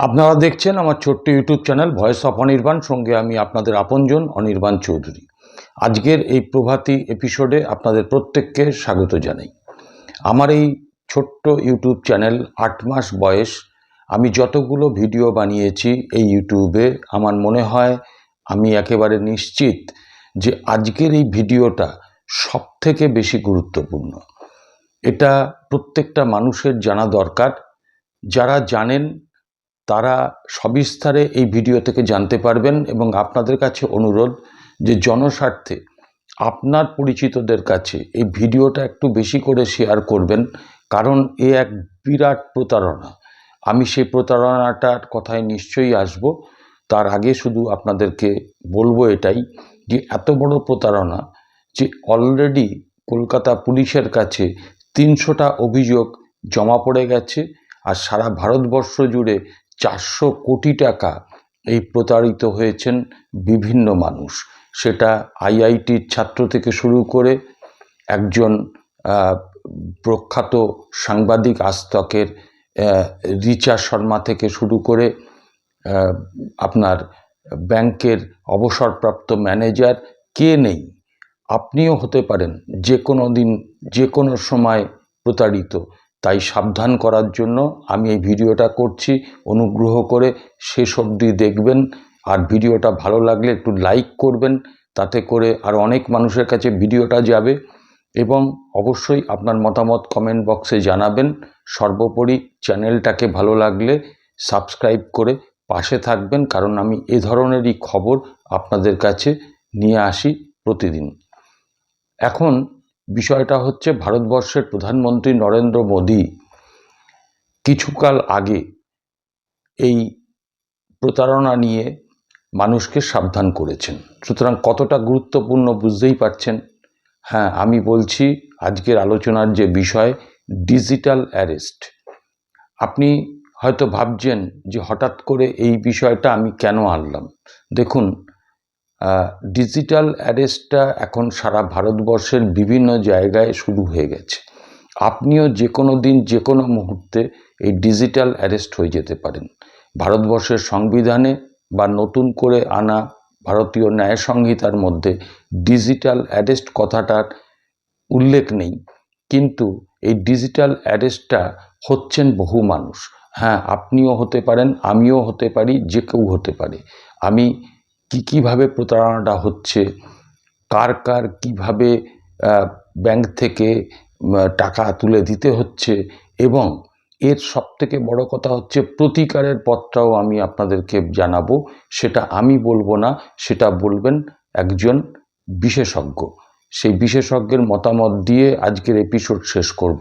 আপনারা দেখছেন আমার ছোট্ট YouTube channel voice of Anirban, সঙ্গে আমি আপনাদের আপনজন অনির্বাণ চৌধুরী। আজকের এই প্রভাতী এপিসোডে আপনাদের প্রত্যেককে স্বাগত জানাই। আমার এই ছোট্ট ইউটিউব চ্যানেল আট মাস বয়স, আমি যতগুলো ভিডিও বানিয়েছি এই ইউটিউবে, আমার মনে হয় আমি একেবারে নিশ্চিত যে আজকের এই ভিডিওটা সব থেকে বেশি গুরুত্বপূর্ণ। এটা প্রত্যেকটা মানুষের জানা দরকার। যারা জানেন তারা সবিস্তারে এই ভিডিও থেকে জানতে পারবেন এবং আপনাদের কাছে অনুরোধ যে জনস্বার্থে আপনার পরিচিতদের কাছে এই ভিডিওটা একটু বেশি করে শেয়ার করবেন, কারণ এ এক বিরাট প্রতারণা। আমি সেই প্রতারণাটার কথায় নিশ্চয়ই আসব। তার আগে শুধু আপনাদেরকে বলব এটাই যে এত বড় প্রতারণা যে অলরেডি কলকাতা পুলিশের কাছে তিনশোটা অভিযোগ জমা পড়ে গেছে, আর সারা ভারতবর্ষ জুড়ে চারশো কোটি টাকা এই প্রতারিত হয়েছেন বিভিন্ন মানুষ। সেটা আইআইটির ছাত্র থেকে শুরু করে একজন প্রখ্যাত সাংবাদিক আস্তকের রিচা শর্মা থেকে শুরু করে আপনার ব্যাংকের অবসরপ্রাপ্ত ম্যানেজার কে নেই, আপনিও হতে পারেন, যে কোনো দিন, যে কোনো সময় প্রতারিত। তাই সাবধান করার জন্য আমি এই ভিডিওটা করছি। অনুগ্রহ করে শেষ অবধি দেখবেন। আর ভিডিওটা ভালো লাগলে একটু লাইক করবেন। তাতে করে আর অনেক মানুষের কাছে ভিডিওটা যাবে। এবং অবশ্যই আপনার মতামত কমেন্ট বক্সে জানাবেন। সর্বোপরি চ্যানেলটাকে ভালো লাগলে সাবস্ক্রাইব করে পাশে থাকবেন। কারণ আমি এ ধরনেরই খবর আপনাদের কাছে নিয়ে আসি প্রতিদিন। এখন বিষয়টা হচ্ছে ভারতবর্ষের প্রধানমন্ত্রী নরেন্দ্র মোদী কিছুকাল আগে এই প্রতারণা নিয়ে মানুষকে সাবধান করেছেন। সুতরাং কতটা গুরুত্বপূর্ণ বুঝতেই পারছেন। হ্যাঁ আমি বলছি আজকের আলোচনার যে বিষয়, ডিজিটাল অ্যারেস্ট। আপনি হয়তো ভাবছেন যে হঠাৎ করে এই বিষয়টা আমি কেন আনলাম? দেখুন ডিজিটাল অ্যারেস্টটা এখন সারা ভারতবর্ষের বিভিন্ন জায়গায় শুরু হয়ে গেছে। আপনিও যে কোনো দিন যে কোনো মুহূর্তে এই ডিজিটাল অ্যারেস্ট হয়ে যেতে পারেন। ভারতবর্ষের সংবিধানে বা নতুন করে আনা ভারতীয় ন্যায় সংহিতার মধ্যে ডিজিটাল অ্যারেস্ট কথাটার উল্লেখ নেই। কিন্তু এই ডিজিটাল অ্যারেস্টটা হচ্ছেন বহু মানুষ। হ্যাঁ আপনিও হতে পারেন, আমিও হতে পারি, যে কেউ হতে পারে। আমি কী, কীভাবে প্রতারণাটা হচ্ছে? কার কার কীভাবে ব্যাংক থেকে টাকা তুলে দিতে হচ্ছে? এবং এর সবথেকে বড় কথা হচ্ছে, প্রতিকারের পথটাও আমি আপনাদেরকে জানাব। সেটা আমি বলব না, সেটা বলবেন একজন বিশেষজ্ঞ। সেই বিশেষজ্ঞের মতামত দিয়ে আজকের এপিসোড শেষ করব।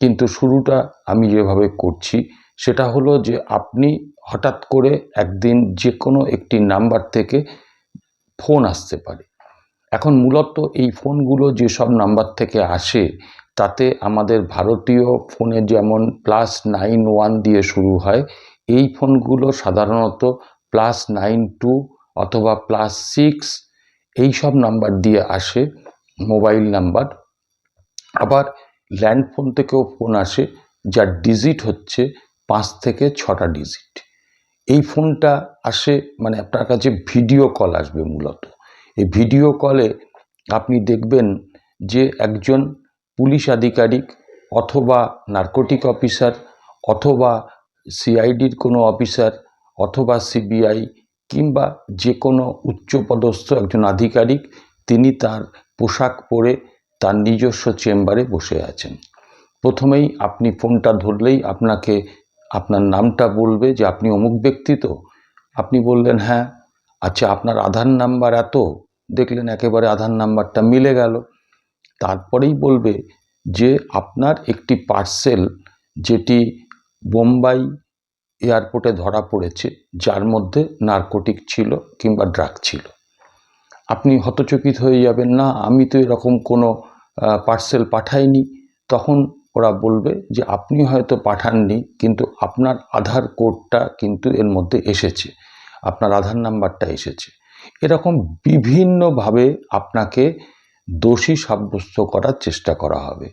কিন্তু শুরুটা আমি যেভাবে করছি সেটা হলো যে আপনি হঠাৎ করে একদিন যে কোনো একটি নাম্বার থেকে ফোন আসতে পারে। এখন মূলত এই ফোনগুলো যেসব নাম্বার থেকে আসে, তাতে আমাদের ভারতীয় ফোনে যেমন প্লাস নাইন ওয়ান দিয়ে শুরু হয়, এই ফোনগুলো সাধারণত প্লাস নাইন টু অথবা প্লাস সিক্স এই সব নাম্বার দিয়ে আসে মোবাইল নাম্বার। আবার ল্যান্ড ফোন থেকেও ফোন আসে, যার ডিজিট হচ্ছে পাঁচ থেকে ছটা ডিজিট এই ফোনটা আসে মানে আপনার কাছে ভিডিও কল আসবে মূলত। এই ভিডিও কলে আপনি দেখবেন যে একজন পুলিশ আধিকারিক অথবা নার্কোটিক অফিসার অথবা সিআইডির কোনো অফিসার অথবা সিবিআই কিংবা যে কোনো উচ্চপদস্থ একজন আধিকারিক, তিনি তার পোশাক পরে তার নিজস্ব চেম্বারে বসে আছেন। প্রথমেই আপনি ফোনটা ধরলেই আপনাকে আপনার নামটা বলবে যে আপনি অমুক ব্যক্তি তো। আপনি বললেন হ্যাঁ। আচ্ছা আপনার আধার নাম্বার এত? দেখলেন একেবারে আধার নাম্বারটা মিলে গেল। তারপরেই বলবে যে, আপনার একটি পার্সেল যেটি বোম্বাই এয়ারপোর্টে ধরা পড়েছে, যার মধ্যে নার্কোটিক ছিল কিংবা ড্রাগ ছিল। আপনি হতচকিত হয়ে যাবেন, না, আমি তো এরকম কোনো পার্সেল পাঠাইনি। তখন ওরা বলবে যে আপনি হয়তো পাঠাননি, কিন্তু আপনার আধার কোডটা কিন্তু এর মধ্যে এসেছে। আপনার আধার নাম্বারটা এসেছে। এরকম বিভিন্নভাবে আপনাকে দোষী সাব্যস্ত করার চেষ্টা করা হবে।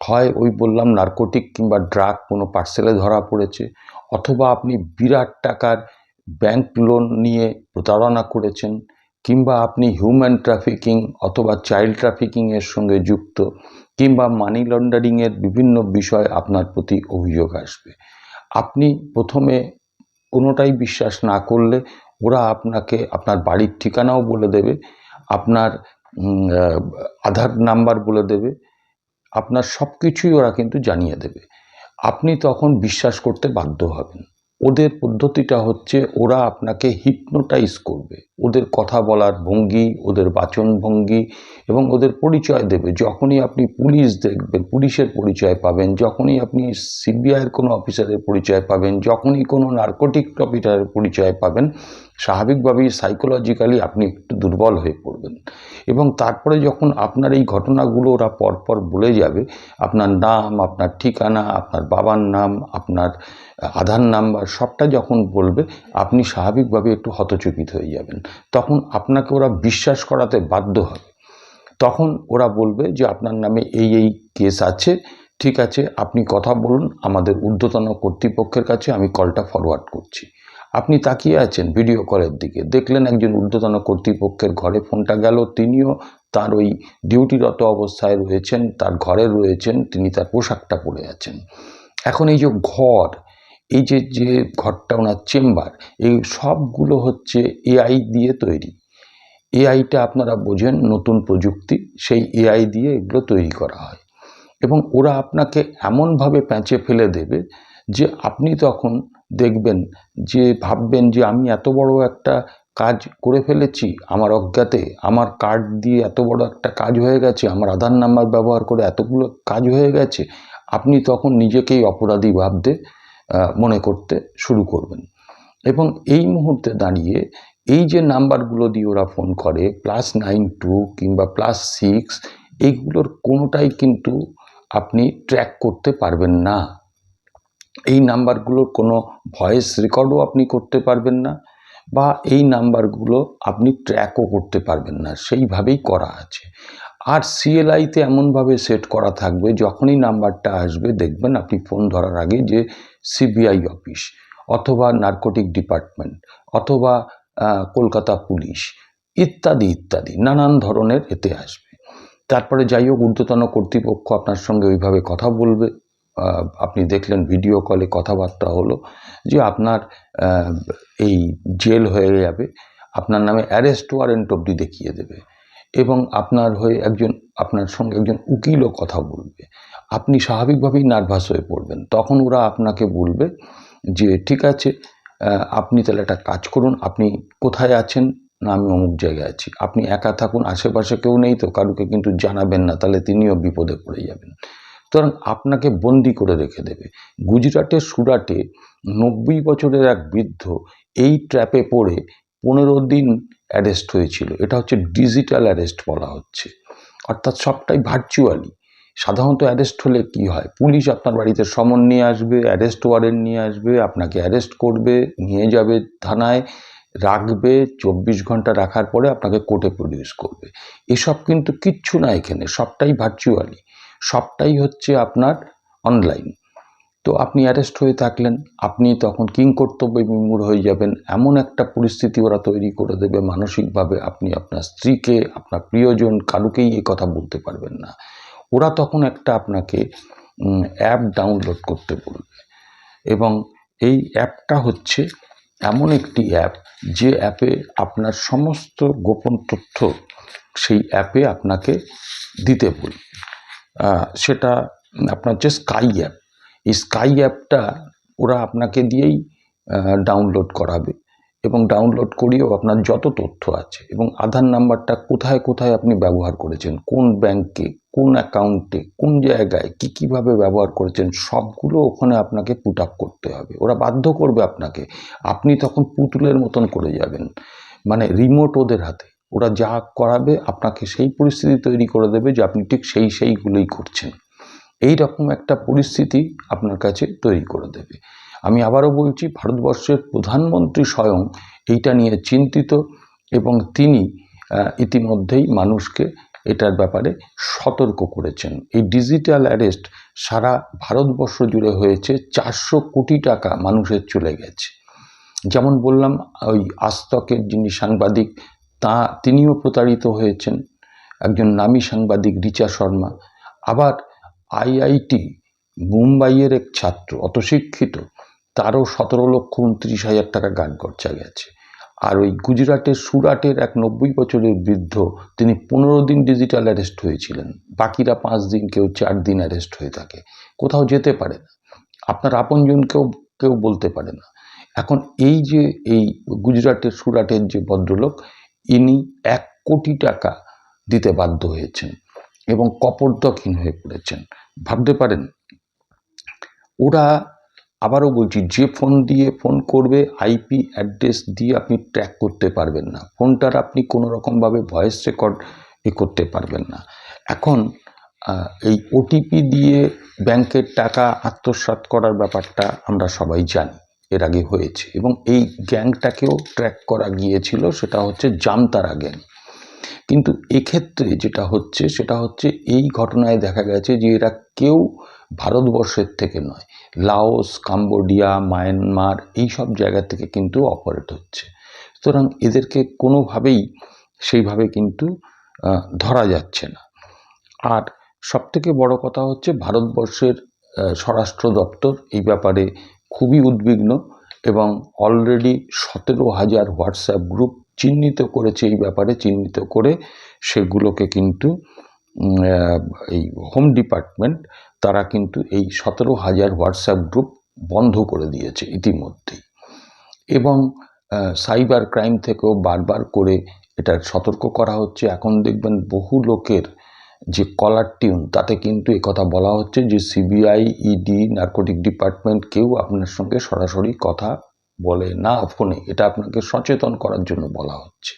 হয় ওই বললাম নার্কোটিক কিংবা ড্রাগ কোনো পার্সেলে ধরা পড়েছে, অথবা আপনি বিরাট টাকার ব্যাংক লোন নিয়ে প্রতারণা করেছেন, কিংবা আপনি হিউম্যান ট্রাফিকিং অথবা চাইল্ড ট্রাফিকিংয়ের সঙ্গে যুক্ত কিংবা মানি লন্ডারিংয়ের বিভিন্ন বিষয় আপনার প্রতি অভিযোগ আসবে। আপনি প্রথমে কোনোটাই বিশ্বাস না করলে ওরা আপনাকে আপনার বাড়ির ঠিকানাও বলে দেবে, আপনার আধার নাম্বার বলে দেবে, আপনার সব কিছুই ওরা কিন্তু জানিয়ে দেবে। আপনি তখন বিশ্বাস করতে বাধ্য হবেন। ওদের পদ্ধতিটা হচ্ছে ওরা আপনাকে হিপনোটাইজ করবে। ওদের কথা বলার ভঙ্গি, ওদের বাচন ভঙ্গি এবং ওদের পরিচয় দেবে। যখনই আপনি পুলিশ দেখবেন, পুলিশের পরিচয় পাবেন, যখনই আপনি সিবিআইয়ের কোনো অফিসারের পরিচয় পাবেন, যখনই কোনো নার্কোটিক অফিসারের পরিচয় পাবেন স্বাভাবিকভাবেই সাইকোলজিক্যালি আপনি একটু দুর্বল হয়ে পড়বেন। এবং তারপরে যখন আপনার এই ঘটনাগুলো ওরা পরপর বলে যাবে, আপনার নাম, আপনার ঠিকানা, আপনার বাবার নাম, আপনার আধার নাম্বার, সবটা যখন বলবে, আপনি স্বাভাবিকভাবে একটু হতচকিত হয়ে যাবেন। তখন আপনাকে ওরা বিশ্বাস করাতে বাধ্য হবে। তখন ওরা বলবে যে, আপনার নামে এই এই কেস আছে, ঠিক আছে, আপনি কথা বলুন, আমাদের ঊর্ধ্বতন কর্তৃপক্ষের কাছে আমি কলটা ফরওয়ার্ড করছি। আপনি তাকিয়ে আছেন ভিডিও কলের দিকে। দেখলেন একজন ঊর্ধ্বতন কর্তৃপক্ষের ঘরে ফোনটা গেল, তিনিও তার ওই ডিউটিরত অবস্থায় রয়েছেন, তার ঘরে রয়েছেন, তিনি তার পোশাকটা পরে আছেন। এখন এই যে ঘর, এই যে যে ঘরটা ওনার চেম্বার, এই সবগুলো হচ্ছে এআই দিয়ে তৈরি। এআইটা আপনারা বোঝেন নতুন প্রযুক্তি, সেই এআই দিয়ে এগুলো তৈরি করা হয়। এবং ওরা আপনাকে এমনভাবে প্যাঁচে ফেলে দেবে যে আপনি তখন দেখবেন যে ভাববেন যে আমি এত বড় একটা কাজ করে ফেলেছি, আমার অজ্ঞাতে, আমার কার্ড দিয়ে এত বড় একটা কাজ হয়ে গেছে, আমার আধার নাম্বার ব্যবহার করে এতগুলো কাজ হয়ে গেছে, আপনি তখন নিজেকেই অপরাধী ভাবতে মনে করতে শুরু করবেন। এবং এই মুহূর্তে দাঁড়িয়ে এই যে নাম্বারগুলো দিয়ে ওরা ফোন করে প্লাস নাইন টু কিংবা প্লাস সিক্স এইগুলোর কোনোটাই কিন্তু আপনি ট্র্যাক করতে পারবেন না। এই নাম্বারগুলোর কোনো ভয়েস রেকর্ডও আপনি করতে পারবেন না বা এই নাম্বারগুলো আপনি ট্র্যাকও করতে পারবেন না, সেইভাবেই করা আছে। আর সিএলআইতে এমনভাবে সেট করা থাকবে, যখনই নাম্বারটা আসবে দেখবেন আপনি ফোন ধরার আগে যে সিবিআই অফিস অথবা নার্কোটিক ডিপার্টমেন্ট অথবা কলকাতা পুলিশ ইত্যাদি ইত্যাদি নানান ধরনের এতে আসবে। তারপরে যাই হোক, ঊর্ধ্বতন কর্তৃপক্ষ আপনার সঙ্গে ওইভাবে কথা বলবে। আপনি দেখলেন ভিডিও কলে কথাবার্তা হলো যে আপনার এই জেল হয়ে যাবে, আপনার নামে অ্যারেস্ট ওয়ারেন্ট অবধি দেখিয়ে দেবে এবং আপনার হয়ে একজন, আপনার সঙ্গে একজন উকিলও কথা বলবে। আপনি স্বাভাবিকভাবেই নার্ভাস হয়ে পড়বেন। তখন ওরা আপনাকে বলবে যে, ঠিক আছে আপনি তাহলে একটা কাজ করুন, আপনি কোথায় আছেন? না, আমি অমুক জায়গায় আছি। আপনি একা থাকুন, আশেপাশে কেউ নেই তো, কারুকে কিন্তু জানাবেন না, তাহলে তিনিও বিপদে পড়ে যাবেন। সুতরাং আপনাকে বন্দি করে রেখে দেবে। গুজরাটের সুরাটে নব্বই বছরের এক বৃদ্ধ এই ট্র্যাপে পড়ে পনেরো দিন অ্যারেস্ট হয়েছিল। এটা হচ্ছে ডিজিটাল অ্যারেস্ট বলা হচ্ছে। অর্থাৎ সবটাই ভার্চুয়ালি। সাধারণত অ্যারেস্ট হলে কি হয়? পুলিশ আপনার বাড়িতে সমন নিয়ে আসবে, অ্যারেস্ট ওয়ারেন্ট নিয়ে আসবে, আপনাকে অ্যারেস্ট করবে, নিয়ে যাবে থানায়, রাখবে, চব্বিশ ঘণ্টা রাখার পরে আপনাকে কোর্টে প্রডিউস করবে। এসব কিন্তু কিচ্ছু না এখানে, সবটাই ভার্চুয়ালি। সবটাই হচ্ছে আপনার অনলাইন তো আপনি অ্যারেস্ট হয়ে থাকলেন, আপনি তখন কিং কর্তব্যে বিমূঢ় হয়ে যাবেন। এমন একটা পরিস্থিতি ওরা তৈরি করে দেবে, মানসিকভাবে আপনি আপনার স্ত্রীকে, আপনার প্রিয়জন কারুকেই এ কথা বলতে পারবেন না। ওরা তখন একটা আপনাকে অ্যাপ ডাউনলোড করতে বলবে। এবং এই অ্যাপটা হচ্ছে এমন একটি অ্যাপ যে অ্যাপে আপনার সমস্ত গোপন তথ্য সেই অ্যাপে আপনাকে দিতে বলবে। সেটা আপনার যে স্কাই অ্যাপ এই স্কাই অ্যাপটা ওরা আপনাকে দিয়েই ডাউনলোড করাবে এবং ডাউনলোড করিয়েও আপনার যত তথ্য আছে এবং আধার নাম্বারটা কোথায় কোথায় আপনি ব্যবহার করেছেন, কোন ব্যাংকে, কোন অ্যাকাউন্টে, কোন জায়গায়, কী, কীভাবে ব্যবহার করেছেন, সবগুলো ওখানে আপনাকে পুট আপ করতে হবে। ওরা বাধ্য করবে আপনাকে। আপনি তখন পুতুলের মতন করে যাবেন। মানে রিমোট ওদের হাতে। ওরা যা করাবে আপনাকে সেই পরিস্থিতি তৈরি করে দেবে যে আপনি ঠিক সেই সেইগুলোই করছেন। এই রকম একটা পরিস্থিতি আপনার কাছে তৈরি করে দেবে। আমি আবারও বলছি, ভারতবর্ষের প্রধানমন্ত্রী স্বয়ং এইটা নিয়ে চিন্তিত এবং তিনি ইতিমধ্যেই মানুষকে এটার ব্যাপারে সতর্ক করেছেন। এই ডিজিটাল অ্যারেস্ট সারা ভারতবর্ষ জুড়ে হয়েছে, চারশো কোটি টাকা মানুষের চলে গেছে। যেমন বললাম, ওই আস্তকের যিনি সাংবাদিক তা তিনিও প্রতারিত হয়েছেন। একজন নামী সাংবাদিক রিচা শর্মা, আবার আইআইটি, মুম্বাইয়ের এক ছাত্র অত শিক্ষিত তারও সতেরো লক্ষ উনত্রিশ হাজার টাকা গান খরচা গেছে। আর ওই গুজরাটের সুরাটের এক নব্বই বছরের বৃদ্ধ, তিনি পনেরো দিন ডিজিটাল অ্যারেস্ট হয়েছিলেন। বাকিরা পাঁচ দিন কেউ চার দিন অ্যারেস্ট হয়ে থাকে। কোথাও যেতে পারে না। আপনার আপনজনকেও কেউ বলতে পারে না। এখন এই যে, এই গুজরাটের সুরাটের যে ভদ্রলোক ইনি এক কোটি টাকা দিতে বাধ্য হয়েছেন এবং কপর্দকহীন হয়ে পড়েছেন। ভাবতে পারেন, ওরা আবারও বলছি, যে ফোন দিয়ে ফোন করবে, আইপি অ্যাড্রেস দিয়ে আপনি ট্র্যাক করতে পারবেন না। ফোনটার আপনি কোনো রকমভাবে ভয়েস রেকর্ড এ করতে পারবেন না। এখন এই ওটিপি দিয়ে ব্যাংকের টাকা আত্মসাৎ করার ব্যাপারটা আমরা সবাই জানি। এর আগে হয়েছে। এবং এই গ্যাংটাকেও ট্র্যাক করা গিয়েছিল, সেটা হচ্ছে জামতারা গ্যাং। কিন্তু এক্ষেত্রে যেটা হচ্ছে, সেটা হচ্ছে এই ঘটনায় দেখা গেছে যে এরা কেউ ভারতবর্ষের থেকে নয়, লাওস, কাম্বোডিয়া, মায়ানমার, এই সব জায়গা থেকে কিন্তু অপারেট হচ্ছে। সুতরাং এদেরকে কোনোভাবেই সেইভাবে কিন্তু ধরা যাচ্ছে না। আর সবথেকে বড় কথা হচ্ছে ভারতবর্ষের স্বরাষ্ট্র দপ্তর এই ব্যাপারে খুবই উদ্বিগ্ন এবং অলরেডি সতেরো হাজার হোয়াটসঅ্যাপ গ্রুপ চিহ্নিত করেছে এই ব্যাপারে, চিহ্নিত করে সেগুলোকে কিন্তু এই হোম ডিপার্টমেন্ট তারা কিন্তু এই সতেরো হাজার হোয়াটসঅ্যাপ গ্রুপ বন্ধ করে দিয়েছে ইতিমধ্যেই। এবং সাইবার ক্রাইম থেকেও বারবার করে এটার সতর্ক করা হচ্ছে। এখন দেখবেন বহু লোকের যে কলার টিউন, তাতে কিন্তু কথা বলা হচ্ছে যে সিবিআই, ইডি, নার্কোটিক ডিপার্টমেন্ট কেউ আপনার সঙ্গে সরাসরি কথা বলে না, ফোনে। এটা আপনাকে সচেতন করার জন্য বলা হচ্ছে।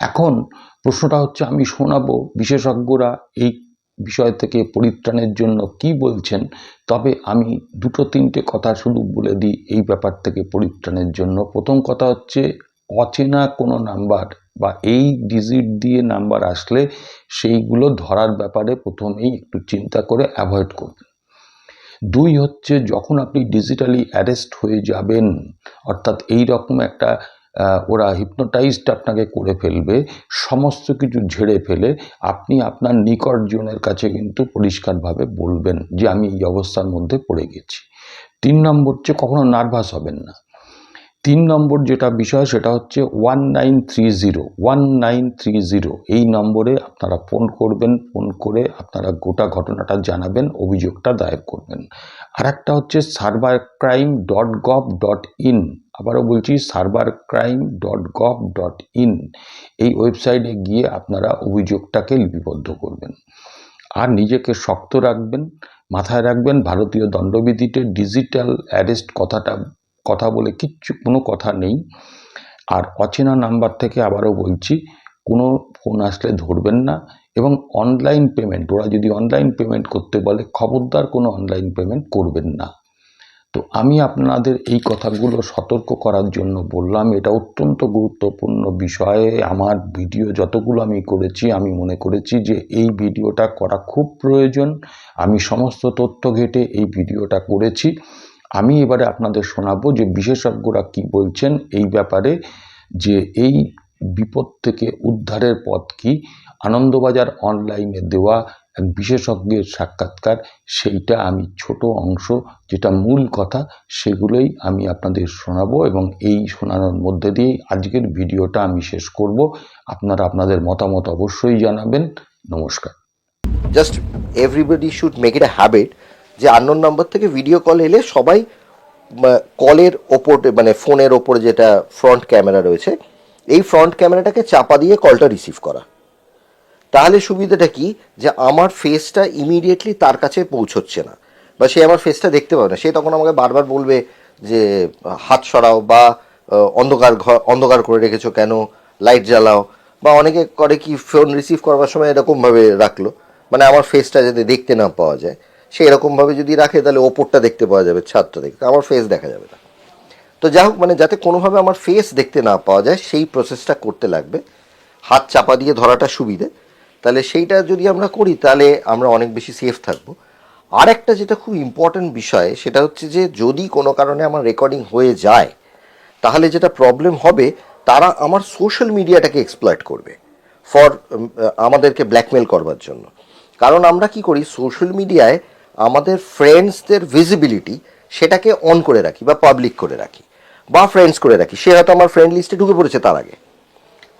এখন প্রশ্নটা হচ্ছে, আমি শোনাবো বিশেষজ্ঞরা এই বিষয় থেকে পরিত্রাণের জন্য কি বলছেন? তবে আমি দুটো তিনটে কথা শুধু বলে দিই এই ব্যাপার থেকে পরিত্রাণের জন্য। প্রথম কথা হচ্ছে, অচেনা কোনো নাম্বার বা এই ডিজিট দিয়ে নাম্বার আসলে সেইগুলো ধরার ব্যাপারে প্রথমেই একটু চিন্তা করে অ্যাভয়েড করবেন। দুই হচ্ছে যখন আপনি ডিজিটালি অ্যারেস্ট হয়ে যাবেন, অর্থাৎ এই রকম একটা ওরা হিপনোটাইজড আপনাকে করে ফেলবে, সমস্ত কিছু ঝেড়ে ফেলে, আপনি আপনার নিকটজনের কাছে কিন্তু পরিষ্কারভাবে বলবেন যে, আমি এই অবস্থার মধ্যে পড়ে গেছি। তিন নম্বর হচ্ছে কখনো নার্ভাস হবেন না। তিন নম্বর যেটা বিষয়, সেটা হচ্ছে one nine three zero one nine three zero এই নম্বরে আপনারা ফোন করবেন, ফোন করে আপনারা গোটা ঘটনাটা জানাবেন, অভিযোগটা দায়ের করবেন। আর একটা হচ্ছে server crime dot gov dot in আবারও বলছি server crime dot gov dot in এই ওয়েবসাইটে গিয়ে আপনারা অভিযোগটাকে লিপিবদ্ধ করবেন। আর নিজেকে শক্ত রাখবেন, মাথায় রাখবেন, ভারতীয় দণ্ডবিধিতে ডিজিটাল অ্যারেস্ট কথাটা কথা বলে কিচ্ছু, কোনো কথা নেই। আর অচেনা নাম্বার থেকে আবারও বলছি, কোনো ফোন আসলে ধরবেন না এবং অনলাইন পেমেন্ট ওরা যদি অনলাইন পেমেন্ট করতে বলে, খবরদার কোনো অনলাইন পেমেন্ট করবেন না। তো আমি আপনাদের এই কথাগুলো সতর্ক করার জন্য বললাম, এটা অত্যন্ত গুরুত্বপূর্ণ বিষয়ে। আমার ভিডিও যতগুলো আমি করেছি, আমি মনে করেছি যে এই ভিডিওটা করা খুব প্রয়োজন। আমি সমস্ত তথ্য ঘেটে এই ভিডিওটা করেছি। আমি এবারে আপনাদের শোনাবো যে বিশেষজ্ঞরা কি বলছেন এই ব্যাপারে, যে এই বিপদ থেকে উদ্ধারের পথ কি? আনন্দবাজার অনলাইনে দেওয়া এক বিশেষজ্ঞের সাক্ষাৎকার, সেইটা আমি ছোট অংশ, যেটা মূল কথা, সেগুলোই আমি আপনাদের শোনাবো এবং এই শোনানোর মধ্যে দিয়েই আজকের ভিডিওটা আমি শেষ করব। আপনারা আপনাদের মতামত অবশ্যই জানাবেন। নমস্কার। Just everybody should make it a habit যে আননোন নাম্বার থেকে ভিডিও কল এলে সবাই কলের ওপর মানে ফোনের ওপর যেটা ফ্রন্ট ক্যামেরা রয়েছে, এই ফ্রন্ট ক্যামেরাটাকে চাপা দিয়ে কলটা রিসিভ করা। তাহলে সুবিধাটা কি? যে আমার ফেসটা ইমিডিয়েটলি তার কাছে পৌঁছচ্ছে না। বা সে আমার ফেসটা দেখতে পাবে না। সে তখন আমাকে বারবার বলবে যে, হাত সরাও বা অন্ধকার ঘর অন্ধকার করে রেখেছো কেন? লাইট জ্বালাও। বা অনেকে করে কি ফোন রিসিভ করবার সময় এরকমভাবে রাখল। মানে আমার ফেসটা যাতে দেখতে না পাওয়া যায়। সে এরকমভাবে যদি রাখে, তাহলে ওপরটা দেখতে পাওয়া যাবে, ছাদটা দেখতে। আমার ফেস দেখা যাবে না। তো যাই হোক মানে যাতে কোনোভাবে আমার ফেস দেখতে না পাওয়া যায়, সেই প্রসেসটা করতে লাগবে। হাত চাপা দিয়ে ধরাটা সুবিধে। তাহলে সেইটা যদি আমরা করি, তাহলে আমরা অনেক বেশি সেফ থাকব। আর একটা যেটা খুব ইম্পর্ট্যান্ট বিষয়, সেটা হচ্ছে যে যদি কোনো কারণে আমার রেকর্ডিং হয়ে যায়, তাহলে যেটা প্রবলেম হবে, তারা আমার সোশ্যাল মিডিয়াটাকে এক্সপ্লয়েট করবে ফর আমাদেরকে ব্ল্যাকমেল করবার জন্য। কারণ আমরা কি করি সোশ্যাল মিডিয়ায় আমাদের ফ্রেন্ডসদের ভিজিবিলিটি সেটাকে অন করে রাখি বা পাবলিক করে রাখি বা ফ্রেন্ডস করে রাখি। সে হয়তো আমার ফ্রেন্ড লিস্টে ঢুকে পড়েছে তার আগে।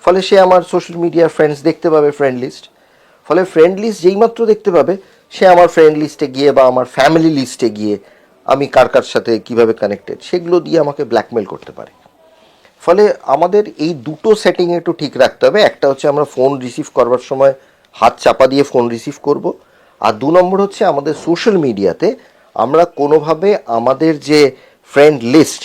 ফলে সে আমার সোশ্যাল মিডিয়ার ফ্রেন্ডস দেখতে পাবে ফ্রেন্ড লিস্ট ফলে ফ্রেন্ড লিস্ট যেইমাত্র দেখতে পাবে, সে আমার ফ্রেন্ড লিস্টে গিয়ে বা আমার ফ্যামিলি লিস্টে গিয়ে আমি কার কার সাথে কীভাবে কানেক্টেড সেগুলো দিয়ে আমাকে ব্ল্যাকমেল করতে পারে। ফলে আমাদের এই দুটো সেটিং একটু ঠিক রাখতে হবে। একটা হচ্ছে আমরা ফোন রিসিভ করবার সময় হাত চাপা দিয়ে ফোন রিসিভ করব। আর দু নম্বর হচ্ছে আমাদের সোশ্যাল মিডিয়াতে আমরা কোনোভাবে আমাদের যে ফ্রেন্ড লিস্ট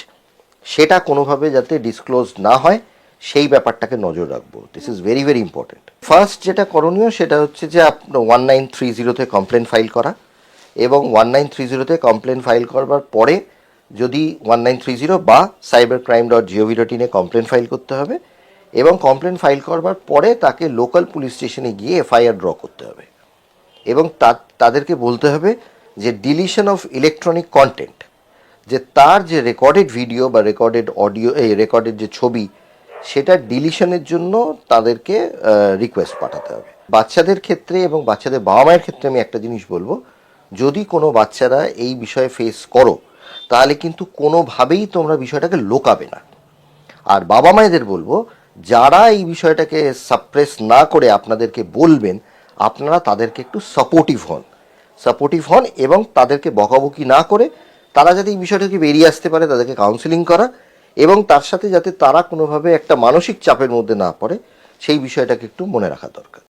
সেটা কোনোভাবে যাতে ডিসক্লোজ না হয়, সেই ব্যাপারটাকে নজর রাখব। This is very very important first যেটা করণীয়, সেটা হচ্ছে যে আপনার ওয়ান নাইন থ্রি জিরোতে কমপ্লেন ফাইল করা এবং ওয়ান নাইন থ্রি জিরোতে কমপ্লেন ফাইল করবার পরে যদি ওয়ান নাইন থ্রি জিরো বা cyber crime dot G O V dot ইনে কমপ্লেন ফাইল করতে হবে এবং কমপ্লেন ফাইল করবার পরে তাকে লোকাল পুলিশ স্টেশনে গিয়ে এফআইআর ড্র করতে হবে। এবং তাদেরকে বলতে হবে যে ডিলিশন অফ ইলেকট্রনিক কন্টেন্ট, যে তার যে রেকর্ডেড ভিডিও বা রেকর্ডেড অডিও, এই রেকর্ডেড যে ছবি, সেটা ডিলিশনের জন্য তাদেরকে রিকোয়েস্ট পাঠাতে হবে। বাচ্চাদের ক্ষেত্রে এবং বাচ্চাদের বাবা মায়ের ক্ষেত্রে আমি একটা জিনিস বলব, যদি কোনো বাচ্চারা এই বিষয়ে ফেস করো, তাহলে কিন্তু কোনোভাবেই তোমরা বিষয়টাকে লোকাবে না। আর বাবা মায়েদের বলব, যারা এই বিষয়টাকে সাপ্রেস না করে আপনাদেরকে বলবেন আপনারা তাদেরকে একটু সাপোর্টিভ হন। সাপোর্টিভ হন এবং তাদেরকে বকাবকি না করে তারা যাতে এই বিষয়টাকে বেরিয়ে আসতে পারে, তাদেরকে কাউন্সিলিং করা এবং তার সাথে যাতে তারা কোনোভাবে একটা মানসিক চাপের মধ্যে না পড়ে, সেই বিষয়টাকে একটু মনে রাখা দরকার।